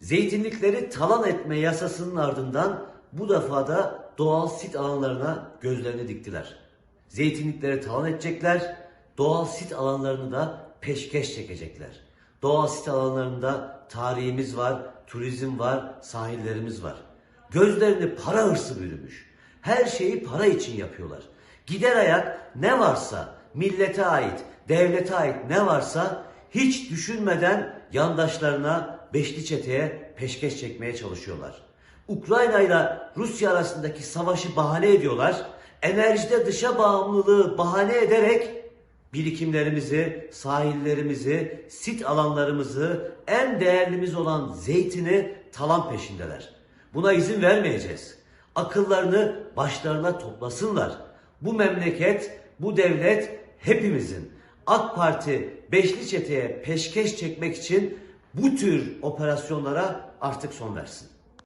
Zeytinlikleri talan etme yasasının ardından bu defa da doğal sit alanlarına gözlerini diktiler. Zeytinlikleri talan edecekler, doğal sit alanlarını da peşkeş çekecekler. Doğal sit alanlarında tarihimiz var, turizm var, sahillerimiz var. Gözlerini para hırsı bürümüş. Her şeyi para için yapıyorlar. Gider ayak ne varsa, millete ait, devlete ait ne varsa hiç düşünmeden yandaşlarına beşli çeteye peşkeş çekmeye çalışıyorlar. Ukrayna ile Rusya arasındaki savaşı bahane ediyorlar. Enerjide dışa bağımlılığı bahane ederek birikimlerimizi, sahillerimizi, sit alanlarımızı, en değerlimiz olan zeytini talan peşindeler. Buna izin vermeyeceğiz. Akıllarını başlarına toplasınlar. Bu memleket, bu devlet hepimizin. AK Parti beşli çeteye peşkeş çekmek için bu tür operasyonlara artık son versin.